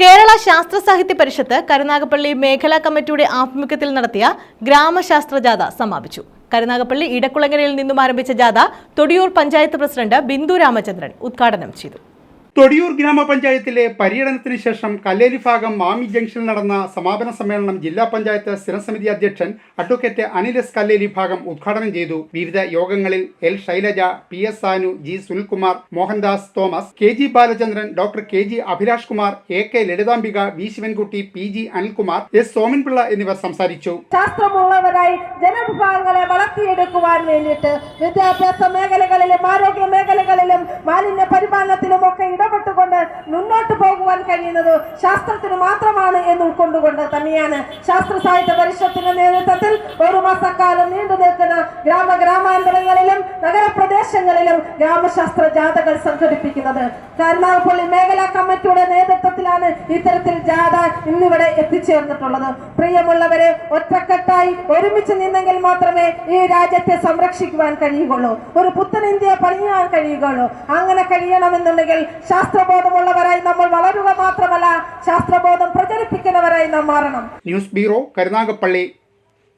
കേരള ശാസ്ത്ര സാഹിത്യ പരിഷത്ത് കരുനാഗപ്പള്ളി മേഖലാ കമ്മിറ്റിയുടെ ആഭിമുഖ്യത്തിൽ നടത്തിയ ഗ്രാമശാസ്ത്ര ജാഥ സമാപിച്ചു. കരുനാഗപ്പള്ളി ഇടക്കുളങ്ങരയിൽ നിന്നും ആരംഭിച്ച ജാഥ തൊടിയൂർ പഞ്ചായത്ത് പ്രസിഡന്റ് ബിന്ദു രാമചന്ദ്രൻ ഉദ്ഘാടനം ചെയ്തു. തൊടിയൂർ ഗ്രാമപഞ്ചായത്തിലെ പര്യടനത്തിന് ശേഷം കല്ലേരി ഭാഗം മാമി ജംഗ്ഷനിൽ നടന്ന സമാപന സമ്മേളനം ജില്ലാ പഞ്ചായത്ത് സ്ഥിരസമിതി അധ്യക്ഷൻ അഡ്വക്കേറ്റ് അനിൽ എസ് കല്ലേരി ഭാഗം ഉദ്ഘാടനം ചെയ്തു. വിവിധ യോഗങ്ങളിൽ L Shailaja P S Sanu G Sunilkumar Mohandas Thomas K G Balachandran doctor K G Abhilash Kumar A K Lalithambika V Sivankutty P G Anilkumar S Somanpillai എന്നിവർ സംസാരിച്ചു. ശാസ്ത്രമുള്ളവരായി ജനവിഭാഗങ്ങളെ വളർത്തിയെടുക്കുവാൻ വേണ്ടിയിട്ട് വിദ്യാഭ്യാസ മേഖലകളിലും ആരോഗ്യ മേഖലകളിലും മാലിന്യ പരിപാലനത്തിലും ഒക്കെ ഇടപെട്ടുകൊണ്ട് മുന്നോട്ട് പോകുവാൻ കഴിയുന്നത് ശാസ്ത്രത്തിന് മാത്രമാണ് എന്ന് ഉൾക്കൊണ്ടുകൊണ്ട് തന്നെയാണ്. ശാസ്ത്ര സാഹിത്യ പരിഷത്തിന്റെ നേതൃത്വത്തിൽ ഒരു മാസക്കാലം നീണ്ടു നിൽക്കുന്ന ഗ്രാമ ഗ്രാമാന്തരങ്ങളിലും നഗരപ്രദേശങ്ങളിലും ഗ്രാമശാസ്ത്ര ജാഥകൾ സംഘടിപ്പിക്കുന്നത്. കരുനാഗപ്പള്ളി മേഖലാ കമ്മിറ്റിയുടെ നേതൃത്വത്തിലാണ് ഇത്തരത്തിൽ ജാഥ ഇന്നിവിടെ എത്തിച്ചേർന്നിട്ടുള്ളത്. പ്രിയമുള്ളവരെ ഒറ്റക്കെട്ടായി ഒരുമിച്ച് നിന്നെങ്കിൽ മാത്രമേ ഈ രാജ്യത്തെ സംരക്ഷിക്കുവാൻ കഴിയുകയുള്ളൂ. ഒരു പുത്തൻ ഇന്ത്യ പണിയാൻ കഴിയുകയുള്ളൂ. അങ്ങനെ കഴിയണമെന്നുണ്ടെങ്കിൽ ശാസ്ത്രബോധമുള്ളവരായി നമ്മൾ വളരുക മാത്രമല്ല ശാസ്ത്രബോധം പ്രചരിപ്പിക്കുന്നവരായി നാം മാറണം. News bureau Karunagappally.